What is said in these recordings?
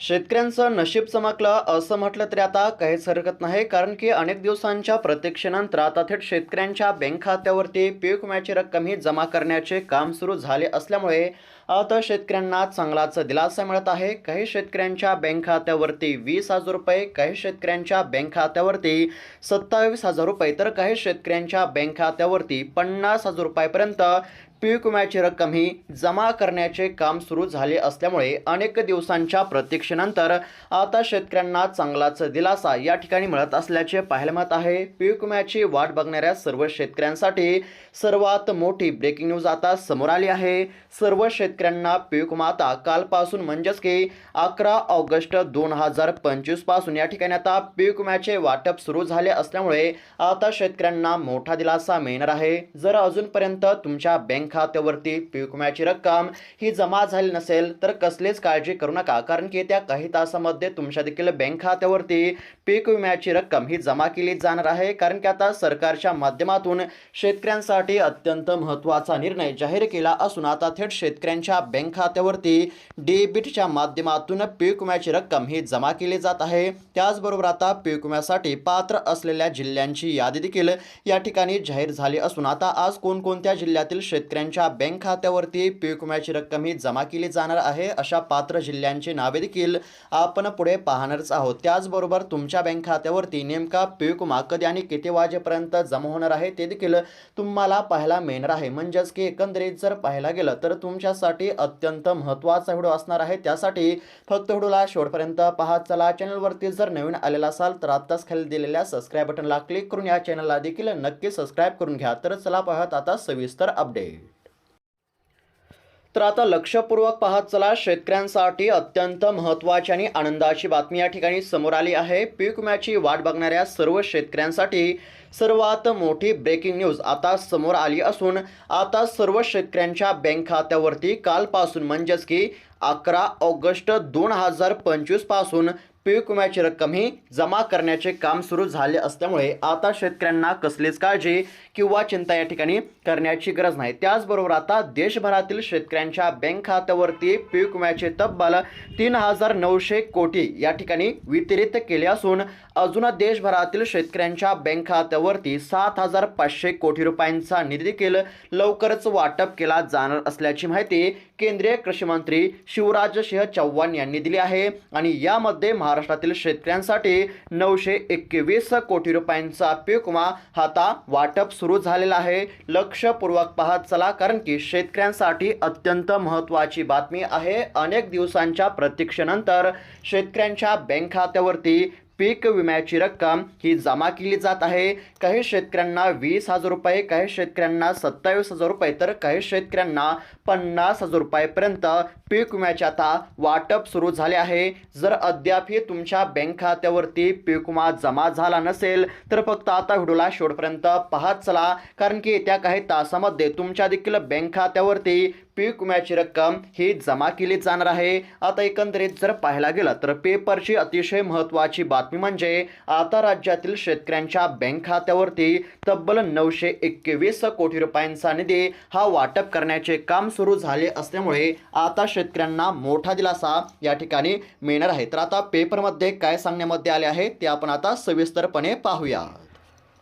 शेतकऱ्यांचं नशीब चमकलं असं म्हटलं तरी आता काहीच हरकत नाही कारण की अनेक दिवसांच्या प्रतीक्षेनंतर आता थेट शेतकऱ्यांच्या बँक खात्यावरती पीक विम्याची रक्कम ही जमा करण्याचे काम सुरू झाले असल्यामुळे आता शेतकऱ्यांना चांगलाच दिलासा मिळत आहे. काही शेतकऱ्यांच्या बँक खात्यावरती वीस हजार रुपये काही शेतकऱ्यांच्या बँक खात्यावरती सत्तावीस हजार रुपये तर काही शेतकऱ्यांच्या बँक खात्यावरती पन्नास हजार रुपयापर्यंत पीक विम्याची रक्कम ही जमा करण्याचे काम सुरू झाले असल्यामुळे अनेक दिवसांच्या प्रतीक्षेनंतर आता शेतकऱ्यांना चांगलाच दिलासा या ठिकाणी मिळत असल्याचे पाहायला मिळत आहे. पीक विम्याची वाट बघणाऱ्या सर्व शेतकऱ्यांसाठी सर्वात मोठी ब्रेकिंग न्यूज आता समोर आली आहे. सर्व शेतकऱ्यांना पीक विमा आता कालपासून म्हणजेच की अकरा ऑगस्ट दोन हजार पंचवीसपासून या ठिकाणी आता पीक विम्याचे वाटप सुरू झाले असल्यामुळे आता शेतकऱ्यांना मोठा दिलासा मिळणार आहे. जर अजूनपर्यंत तुमच्या बँक खात्यावरती पीक विम्याची रक्कम ही जमा झाली नसेल तर कसलीच काळजी करू नका. कारण की त्या काही तासामध्ये तुमच्या देखील बँक खात्यावरती पीक विम्याची रक्कम ही जमा केली जाणार आहे. कारण की आता सरकारच्या माध्यमातून शेतकऱ्यांसाठी अत्यंत महत्त्वाचा निर्णय जाहीर केला असून आता थेट शेतकऱ्यांच्या बँक खात्यावरती डेबिटच्या माध्यमातून पीक विम्याची रक्कम ही जमा केली जात आहे. त्याचबरोबर आता पीक विम्यासाठी पात्र असलेल्या जिल्ह्यांची यादी देखील या ठिकाणी जाहीर झाली असून आता आज कोणकोणत्या जिल्ह्यातील शेतकऱ्यांच्या बँक खात्यावरती पीक विम्याची रक्कम ही जमा केली जाणार आहे अशा पात्र जिल्ह्यांची नावे देखील आपण पुढे पाहणारच आहोत. त्याचबरोबर तुमच्या बँक खात्यावरती नेमका पीक विमा कधी आणि किती वाजेपर्यंत जमा होणार आहे ते देखील तुम्हाला पाहायला मिळणार आहे. म्हणजेच की एकंदरीत जर पाहायला गेलं तर तुमच्यासाठी अत्यंत महत्त्वाचा व्हिडिओ असणार आहे. त्यासाठी फक्त व्हिडिओला शेवटपर्यंत पाहत चला चॅनलवरती जर नवीन आलेला असाल तर आत्ताच खाली दिलेल्या सबस्क्राईब बटनला क्लिक करून या चॅनलला देखील नक्की सबस्क्राईब करून घ्या. तर चला पाहत आता सविस्तर अपडेट. तर आता लक्षपूर्वक पाहत चला शेतकऱ्यांसाठी अत्यंत महत्त्वाची आणि आनंदाची बातमी या ठिकाणी समोर आली आहे. पीक विम्याची वाट बघणाऱ्या सर्व शेतकऱ्यांसाठी सर्वात मोठी ब्रेकिंग न्यूज आता समोर आली असून आता सर्व शेतकऱ्यांच्या बँक खात्यावरती कालपासून म्हणजेच की अकरा ऑगस्ट दोन हजार पंचवीसपासून पीक विम्याची रक्कमही जमा करण्याचे काम सुरू झाले असल्यामुळे आता शेतकऱ्यांना कसलीच काळजी किंवा चिंता या ठिकाणी करण्याची गरज नाही. त्याचबरोबर आता देशभरातील शेतकऱ्यांच्या बँक खात्यावरती पीक विम्याचे तब्बल तीन हजार नऊशे कोटी या ठिकाणी वितरित केले असून अजून देशभरातील शेतकऱ्यांच्या बँक खात्यावरती सात हजार पाचशे कोटी रुपयांचा निधी देखील लवकरच वाटप केला जाणार असल्याची माहिती केंद्रीय कृषी मंत्री शिवराज सिंह चौहान यांनी दिली आहे. आणि यामध्ये महाराष्ट्रातील शेतकऱ्यांसाठी नऊशे एकवीस कोटी रुपयांचा पीक विमा हाता वाटप सुरू झालेला आहे. लक्षपूर्वक पाहत चला कारण की शेतकऱ्यांसाठी अत्यंत महत्त्वाची बातमी आहे. अनेक दिवसांच्या प्रतीक्षेनंतर शेतकऱ्यांच्या बँक खात्यावरती पीक विम्याची रक्कम ही जमा केली जात आहे. काही शेतकऱ्यांना वीस हजार रुपये काही शेतकऱ्यांना सत्तावीस हजार रुपये तर काही शेतकऱ्यांना पन्नास हजार रुपयापर्यंत पीक विम्याचे आता वाटप सुरू झाले आहे. जर अद्यापही तुमच्या बँक खात्यावरती पीक विमा जमा झाला नसेल तर फक्त आता व्हिडिओला शेवटपर्यंत पाहत चला कारण की येत्या काही तासामध्ये तुमच्या देखील बँक खात्यावरती पीक विम्याची रक्कम ही जमा केली जाणार आहे. आता एकंदरीत जर पाहायला गेलं तर पेपरची अतिशय महत्त्वाची बातमी म्हणजे आता राज्यातील शेतकऱ्यांच्या बँक खात्यावरती तब्बल नऊशे एकवीस कोटी रुपयांचा निधी हा वाटप करण्याचे काम सुरू झाले असल्यामुळे आता शेतकऱ्यांना मोठा दिलासा या ठिकाणी मिळणार आहे. तर आता पेपरमध्ये काय सांगण्यामध्ये आले आहे ते आपण आता सविस्तरपणे पाहूया.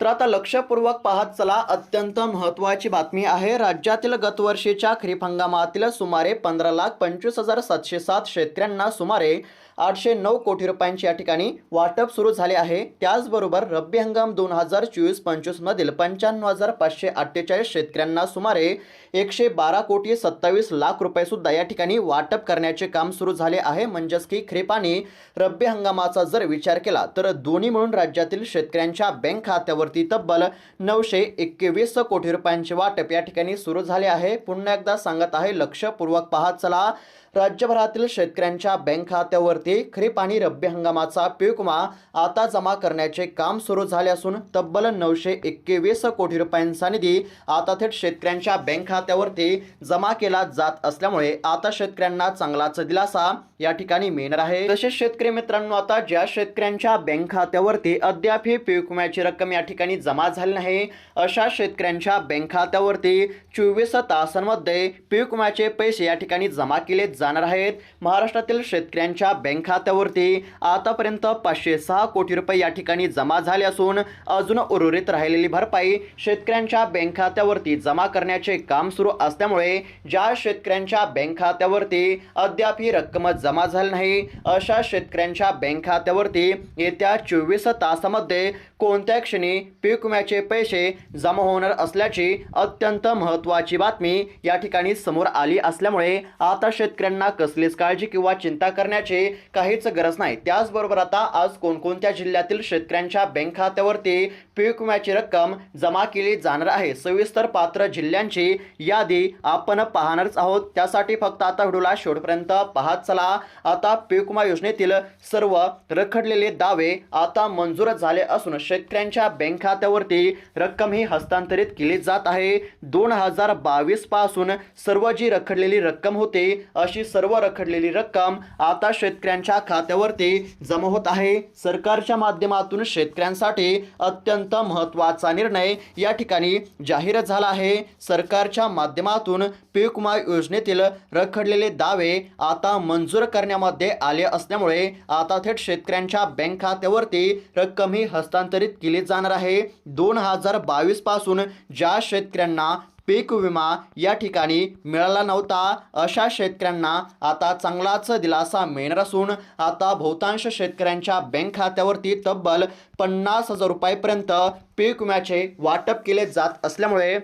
तर आता लक्षपूर्वक पाहत चला अत्यंत महत्त्वाची बातमी आहे. राज्यातील गतवर्षीच्या खरीप हंगामातील सुमारे पंधरा लाख पंचवीस हजार सातशे सात शेतकऱ्यांना सुमारे आठशे नऊ कोटी रुपयांचे या ठिकाणी वाटप सुरू झाले आहे. त्याचबरोबर रब्बी हंगाम दोन हजार चोवीस पंचवीसमधील पंच्याण्णव हजार पाचशे अठ्ठेचाळीस शेतकऱ्यांना सुमारे एकशे बारा कोटी सत्तावीस लाख रुपयेसुद्धा या ठिकाणी वाटप करण्याचे काम सुरू झाले आहे. म्हणजेच की खरीपाने रब्बी हंगामाचा जर विचार केला तर दोन्ही मिळून राज्यातील शेतकऱ्यांच्या बँक खात्यावरती तब्बल नऊशे एकवीस कोटी रुपयांचे वाटप या ठिकाणी सुरू झाले आहे. पुन्हा एकदा सांगत आहे लक्षपूर्वक पाहत चला. राज्यभरातील शेतकऱ्यांच्या बँक खात्यावरती खरीप आणि रब्बी हंगामाचा पीक विमा आता जमा करण्याचे काम सुरू झाले असून तब्बल नऊशे एक्केवीस कोटी रुपयांचा निधी आता थेट शेतकऱ्यांच्या बँक खात्यावरती जमा केला जात असल्यामुळे आता शेतकऱ्यांना चांगलाच दिलासा या ठिकाणी मिळणार आहे. तसेच शेतकरी मित्रांनो आता ज्या शेतकऱ्यांच्या बँक खात्यावरती अद्याप ही पीक विम्याची रक्कम या ठिकाणी जमा झाली नाही अशा शेतकऱ्यांच्या बँक खात्यावरती चोवीस तासांमध्ये पीक विम्याचे पैसे या ठिकाणी जमा केले जाणार आहेत. महाराष्ट्रातील शेतकऱ्यांच्या बँक खात्यावरती आतापर्यंत पाचशे सहा कोटी रुपये या ठिकाणी जमा झाले असून अजून उर्वरित राहिलेली भरपाई शेतकऱ्यांच्या बँक खात्यावरती जमा करण्याचे काम सुरू असल्यामुळे ज्या शेतकऱ्यांच्या बँक खात्यावरती अद्याप ही रक्कम जमा झाली नाही अशा शेतकऱ्यांच्या बँक खात्यावरती येत्या चोवीस तासामध्ये कोणत्या क्षणी पीक विम्याचे पैसे जमा होणार असल्याची अत्यंत महत्त्वाची बातमी या ठिकाणी समोर आली असल्यामुळे आता शेतकऱ्यांना कसलीच काळजी किंवा चिंता करण्याची काहीच गरज नाही. त्याचबरोबर आता आज कोणकोणत्या जिल्ह्यातील शेतकऱ्यांच्या बँक खात्यावरती पीक विम्याची रक्कम जमा केली जाणार आहे? सविस्तर पात्र जिल्ह्यांची यादी आपण पाहणारच आहोत. त्यासाठी फक्त आता व्हिडिओला शेवटपर्यंत पाहत चला. आता पीक विमा योजनेतील सर्व रखडलेले दावे आता मंजूर झाले असून शेतकऱ्यांच्या बँक खात्यावरती रक्कम ही हस्तांतरित केली जात आहे. दोन हजार बावीसपासून सर्व जी रखडलेली रक्कम होती अशी सर्व रखडलेली रक्कम आता शेतकऱ्यांच्या खात्यावरती जमा होत आहे. सरकारच्या माध्यमातून शेतकऱ्यांसाठी अत्यंत महत्त्वाचा निर्णय या ठिकाणी जाहीर झाला आहे. सरकारच्या माध्यमातून पीक विमा योजनेतील रखडलेले दावे आता मंजूर करण्यामध्ये आले असल्यामुळे आता थेट शेतकऱ्यांच्या बँक खात्यावरती रक्कम ही हस्तांतरित केली जाणार आहे. दोन हजार बावीसपासून ज्या शेतकऱ्यांना पीक विमा या ठिकाणी मिळाला नव्हता. अशा शेतकऱ्यांना आता चांगलाच दिलासा मिळणार असून आता बहुतांश शेतकऱ्यांच्या बँक खात्यावरती तब्बल पन्नास हजार रुपयापर्यंत पीक विम्याचे वाटप केले जात असल्यामुळे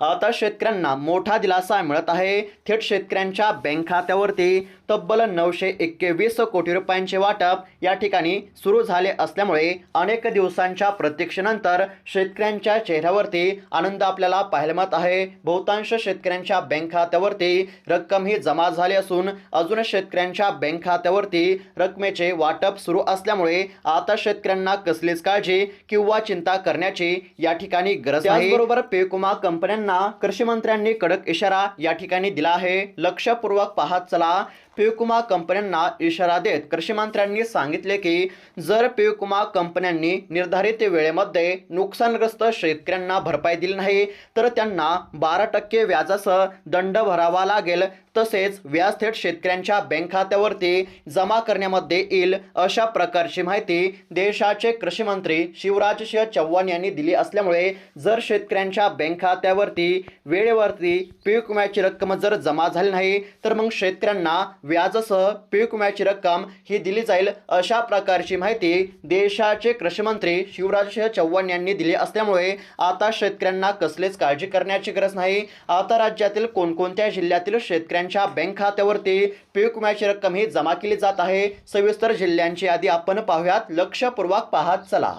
आता शेतकऱ्यांना मोठा दिलासा मिळत आहे. थेट शेतकऱ्यांच्या बँक खात्यावरती तब्बल नऊशे एक्केवीस कोटी रुपयांचे वाटप या ठिकाणी सुरू झाले असल्यामुळे अनेक दिवसांच्या प्रतीक्षेनंतर शेतकऱ्यांच्या चेहऱ्यावरती आनंद आपल्याला पाहायला मिळत आहे. बहुतांश शेतकऱ्यांच्या बँक खात्यावरती रक्कम ही जमा झाली असून अजून शेतकऱ्यांच्या बँक खात्यावरती रकमेचे वाटप सुरू असल्यामुळे आता शेतकऱ्यांना कसलीच काळजी किंवा चिंता करण्याची या ठिकाणी गरज आहे. बरोबर पेकुमा कंपन्यांना कंपन्यांना कृषी मंत्र्यांनी कडक इशारा या ठिकाणी दिला आहे. लक्षपूर्वक पाहत चला. पीक विमा कंपन्यांना इशारा देत कृषी मंत्र्यांनी सांगितले की जर पीक विमा कंपन्यांनी निर्धारित वेळेमध्ये नुकसानग्रस्त शेतकऱ्यांना भरपाई दिली नाही तर त्यांना बारा टक्के व्याजासह दंड भरावा लागेल. तसेच व्याज थेट शेतकऱ्यांच्या बँक खात्यावरती जमा करण्यामध्ये येईल अशा प्रकारची माहिती देशाचे कृषी मंत्री शिवराज सिंह चव्हाण यांनी दिली असल्यामुळे जर शेतकऱ्यांच्या बँक खात्यावरती वेळेवरती पीक विम्याची रक्कम जर जमा झाली नाही तर मग शेतकऱ्यांना व्याजासह पीक विम्याची रक्कम ही दिली जाईल अशा प्रकारची माहिती देशाचे कृषीमंत्री शिवराजसिंह चव्हाण यांनी दिली असल्यामुळे आता शेतकऱ्यांना कसलेच काळजी करण्याची गरज नाही. आता राज्यातील कोणकोणत्या जिल्ह्यातील शेतकऱ्यांच्या बँक खात्यावरती पीक विम्याची रक्कम ही जमा केली जात आहे सविस्तर जिल्ह्यांची यादी आपण पाहूयात. लक्षपूर्वक पाहत चला.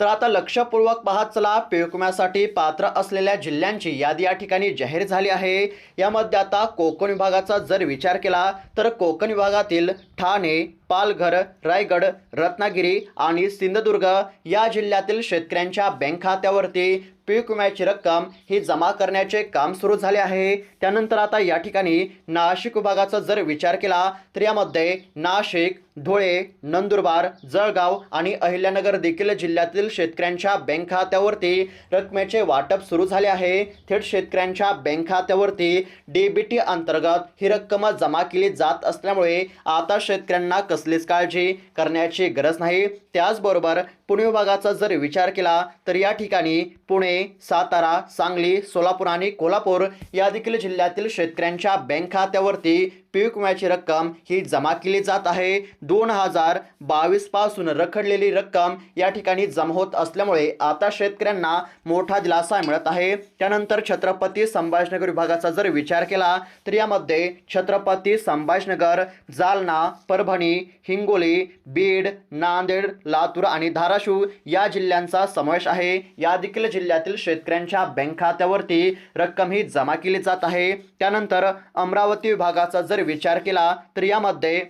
तर आता लक्षपूर्वक पाहत चला पीक विम्यासाठी पात्र असलेल्या जिल्ह्यांची यादी या ठिकाणी जाहीर झाली आहे. यामध्ये आता कोकण विभागाचा जर विचार केला तर कोकण विभागातील ठाणे पालघर रायगड रत्नागिरी आणि सिंधुदुर्ग या जिल्ह्यातील शेतकऱ्यांच्या बँक खात्यावरती पीक विम्याची रक्कम ही जमा करण्याचे काम सुरू झाले आहे. त्यानंतर आता या ठिकाणी नाशिक विभागाचा जर विचार केला तर यामध्ये नाशिक धुळे नंदुरबार जळगाव आणि अहिल्यानगर देखील जिल्ह्यातील शेतकऱ्यांच्या बँक खात्यावरती रकमेचे वाटप सुरू झाले आहे. थेट शेतकऱ्यांच्या बँक खात्यावरती डीबीटी अंतर्गत ही रक्कम जमा केली जात असल्यामुळे आता शेतकऱ्यांना कसलीच काळजी करण्याची गरज नाही. त्याचबरोबर पुणे विभागाचा जर विचार केला तर या ठिकाणी पुणे सातारा सांगली सोलापूर आणि कोल्हापूर या देखील जिल्ह्यातील शेतकऱ्यांच्या बँक खात्यावरती पीक विम्याची रक्कम ही जमा केली जात आहे. दोन हजार बावीसपासून रखडलेली रक्कम या ठिकाणी जमा होत असल्यामुळे आता शेतकऱ्यांना मोठा दिलासा मिळत आहे. त्यानंतर छत्रपती संभाजीनगर विभागाचा जर विचार केला तर यामध्ये छत्रपती संभाजीनगर जालना परभणी हिंगोली बीड नांदेड लातूर आणि धाराशिव या जिल्ह्यांचा समावेश आहे. या देखील जिल्ह्यातील शेतकऱ्यांच्या बँक खात्यावरती रक्कम ही जमा केली जात आहे. त्यानंतर अमरावती विभागाचा जर विचार केला तर यामध्ये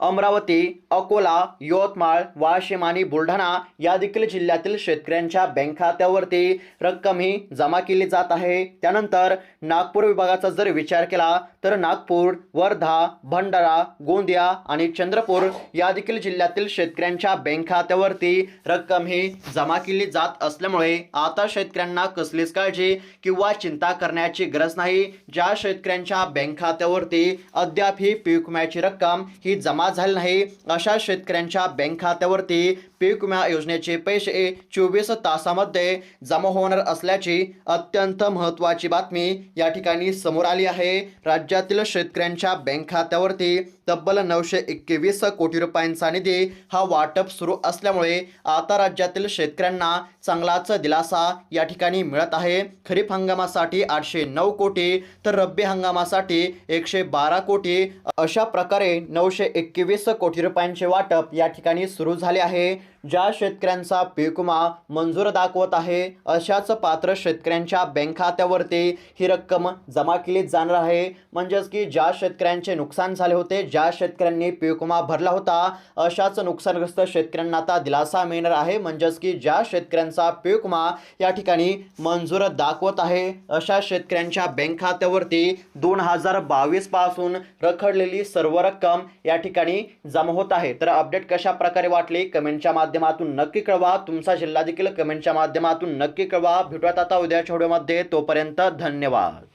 अमरावती अकोला यवतमाळ वाशिम आणि बुलढाणा या देखील जिल्ह्यातील शेतकऱ्यांच्या बँक खात्यावरती रक्कम ही जमा केली जात आहे. त्यानंतर नागपूर विभागाचा जर विचार केला तर नागपूर वर्धा भंडारा गोंदिया आणि चंद्रपूर या देखील जिल्ह्यातील शेतकऱ्यांच्या बँक खात्यावरती रक्कम ही जमा केली जात असल्यामुळे आता शेतकऱ्यांना कसलीच काळजी किंवा चिंता करण्याची गरज नाही. ज्या शेतकऱ्यांच्या बँक खात्यावरती अद्याप ही पीक विम्याची रक्कम ही जमा झाली नाही. अशा शेतकऱ्यांच्या बँक खात्यावरती पीक विमा योजनेचे पैसे चोवीस तासामध्ये जमा होणार असल्याची अत्यंत महत्त्वाची बातमी या ठिकाणी समोर आली आहे. राज्यातील शेतकऱ्यांच्या बँक खात्यावरती तब्बल नऊशे एकवीस कोटी रुपयांचा निधी हा वाटप सुरू असल्यामुळे आता राज्यातील शेतकऱ्यांना चांगलाच दिलासा या ठिकाणी मिळत आहे. खरीप हंगामासाठी आठशे नऊ कोटी तर रब्बी हंगामासाठी एकशे बारा कोटी. अशा प्रकारे नऊशे एकवीस कोटी रुपयांचे वाटप या ठिकाणी सुरू झाले आहे. ज्या शेतकऱ्यांचा पीक विमा मंजूर दाखवत आहे अशाच पात्र शेतकऱ्यांच्या बँक खात्यावरती ही रक्कम जमा केली जाणार आहे. म्हणजेच की ज्या शेतकऱ्यांचे नुकसान झाले होते ज्या शेतकऱ्यांनी पीक विमा भरला होता अशाच नुकसानग्रस्त शेतकऱ्यांना आता दिलासा मिळणार आहे. म्हणजेच की ज्या शेतकऱ्यांचा पीक विमा या ठिकाणी मंजूर दाखवत आहे अशा शेतकऱ्यांच्या बँक खात्यावरती दोन हजार बावीसपासून रखडलेली सर्व रक्कम या ठिकाणी जमा होत आहे. तर अपडेट कशा प्रकारे वाटली कमेंटच्या माध्यमातून नक्की कळवा. तुमचा जिल्हा देखील कमेंटच्या माध्यमातून नक्की कळवा. भेटूयात आता उद्याच्या व्हिडिओमध्ये. तोपर्यंत धन्यवाद.